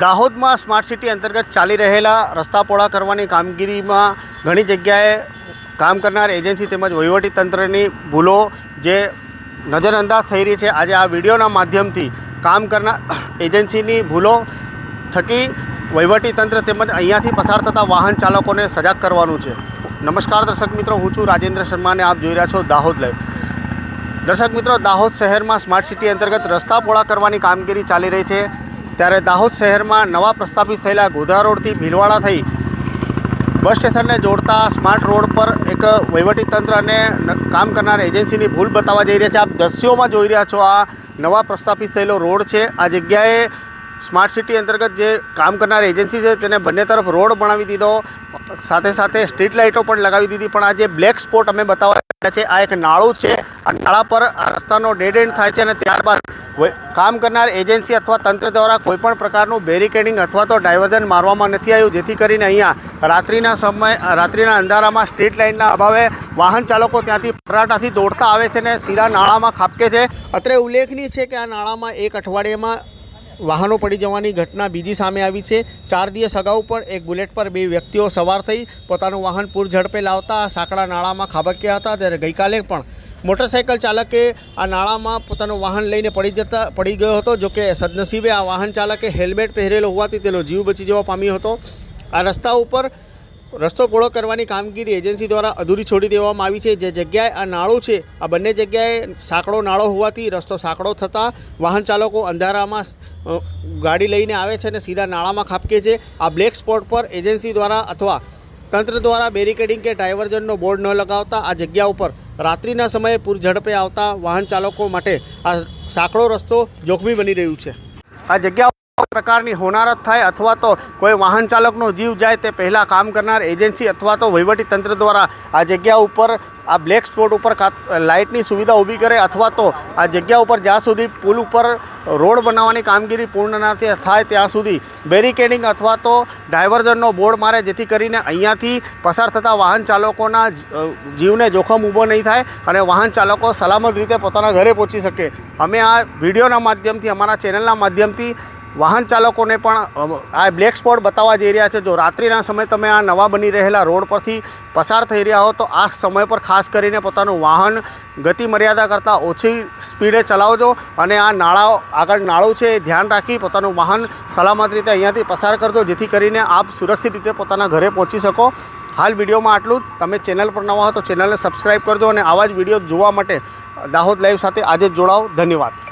દાહોદમાં smart city અંતર્ગત ચાલી રહેલા રસ્તા પહોળા કરવાની કામગીરીમાં ઘણી જગ્યાએ કામ કરનાર એજન્સી તેમજ વહીવટી તંત્રની ભૂલો જે નજરઅંદાજ થઈ રહી છે. આજે આ વિડીયોના માધ્યમથી કામ કરનાર એજન્સીની ભૂલો થકી વહીવટી તંત્ર તેમજ અહીંયાથી પસાર થતા વાહન ચાલકોને સજાગ કરવાનું છે. નમસ્કાર દર્શક મિત્રો, હું છું રાજેન્દ્ર શર્માને આપ જોઈ રહ્યા છો દાહોદ લાઈવ. દર્શક મિત્રો, દાહોદ શહેરમાં સ્માર્ટ સિટી અંતર્ગત રસ્તા પહોળા કરવાની કામગીરી ચાલી રહી છે. ત્યારે દાહોદ શહેરમાં નવા પ્રસ્થાપિત થયેલા ગોધરા રોડથી ભીલવાડા થઈ બસ સ્ટેશનને જોડતા સ્માર્ટ રોડ પર એક વહીવટીતંત્ર અને કામ કરનાર એજન્સીની ભૂલ બતાવવા જઈ રહ્યા છે. આપ દ્રશ્યોમાં જોઈ રહ્યા છો આ નવા પ્રસ્થાપિત થયેલો રોડ છે. આ જગ્યાએ સ્માર્ટ સિટી અંતર્ગત જે કામ કરનાર એજન્સી છે, તેને બંને તરફ રોડ બનાવી દીધો. સાથે સાથે સ્ટ્રીટ લાઇટો પણ લગાવી દીધી. પણ આ જે બ્લેક સ્પોટ અમે બતાવવા છે, આ એક નાળું છે. આ નાળા પર રસ્તાનો ડેડ એન્ડ થાય છે અને ત્યારબાદ કામ કરનાર એજન્સી અથવા તંત્ર દ્વારા કોઈપણ પ્રકારનું બેરિકેડિંગ અથવા તો ડાયવર્ઝન મારવામાં નથી આવ્યું. જેથી કરીને અહીંયા રાત્રિના સમય રાત્રિના અંધારામાં સ્ટ્રીટ લાઇટના અભાવે વાહન ચાલકો ત્યાંથી ફરાટાથી દોડતા આવે છે ને સીધા નાળામાં ખાબકે છે. અત્રે ઉલ્લેખનીય છે કે આ નાળામાં એક અઠવાડિયામાં વાહનો પડી જવાની ઘટના બીજી સામે આવી છે. ચાર દિવસ અગાઉ પણ એક બુલેટ પર બે વ્યક્તિઓ સવાર થઈ પોતાનું વાહન પૂર ઝડપે લાવતા સાંકડા નાળામાં ખાબક્યા હતા. ત્યારે ગઈકાલે પણ મોટરસાઇકલ ચાલકે આ નાળામાં પોતાનું વાહન લઈને પડી જતા, પડી ગયો હતો. જોકે સદનસીબે આ વાહન ચાલકે હેલ્મેટ પહેરેલો હોવાથી તેનો જીવ બચી જવા પામ્યો હતો. આ રસ્તા ઉપર રસ્તો પહોળો કરવાની કામગીરી એજન્સી દ્વારા અધૂરી છોડી દેવામાં આવી છે. જે જગ્યાએ આ નાળું છે, આ બંને જગ્યાએ સાંકડો નાળો હોવાથી રસ્તો સાંકડો થતાં વાહન ચાલકો અંધારામાં ગાડી લઈને આવે છે અને સીધા નાળામાં ખાબકે છે. આ બ્લેક સ્પોટ પર એજન્સી દ્વારા અથવા તંત્ર દ્વારા બેરિકેડિંગ કે ડાયવર્ઝનનો બોર્ડ ન લગાવતા આ જગ્યા ઉપર રાત્રિના સમયે પૂર ઝડપે આવતા વાહન ચાલકો માટે આ સાંકડો રસ્તો જોખમી બની રહ્યું છે. આ જગ્યા પ્રકારની હોનારત થાય અથવા તો કોઈ વાહન ચાલકનો જીવ જાય તે પહેલાં કામ કરનાર એજન્સી અથવા તો તંત્ર દ્વારા આ જગ્યા ઉપર, આ બ્લેક સ્પોટ ઉપર લાઇટની સુવિધા ઊભી કરે અથવા તો આ જગ્યા ઉપર જ્યાં સુધી પુલ ઉપર રોડ બનાવવાની કામગીરી પૂર્ણ ના થાય ત્યાં સુધી બેરિકેડિંગ અથવા તો ડાયવર્ઝનનો બોર્ડ મારે જેથી કરીને અહીંયાથી પસાર થતા વાહન ચાલકોના જીવને જોખમ ઊભો નહીં થાય અને વાહન ચાલકો સલામત રીતે પોતાના ઘરે પહોંચી શકે. અમે આ વિડીયોના માધ્યમથી, અમારા ચેનલના માધ્યમથી વાહન ચાલકોને પણ આ બ્લેક સ્પોટ બતાવવા જઈ રહ્યા છે. જો રાત્રિના સમય તમે આ નવા બની રહેલા રોડ પરથી પસાર થઈ રહ્યા હો, તો આ સમય પર ખાસ કરીને પોતાનું વાહન ગતિ મર્યાદા કરતાં ઓછી સ્પીડે ચલાવજો અને આ નાળાઓ, આગળ નાળું છે એ ધ્યાન રાખી પોતાનું વાહન સલામત રીતે અહીંયાથી પસાર કરજો, જેથી કરીને આપ સુરક્ષિત રીતે પોતાના ઘરે પહોંચી શકો. હાલ વિડીયોમાં આટલું તમે ચેનલ પર નવા હો તો ચેનલને સબસ્ક્રાઈબ કરજો અને આવા જ વીડિયો જોવા માટે દાહોદ લાઈવ સાથે આજે જોડાઓ. ધન્યવાદ.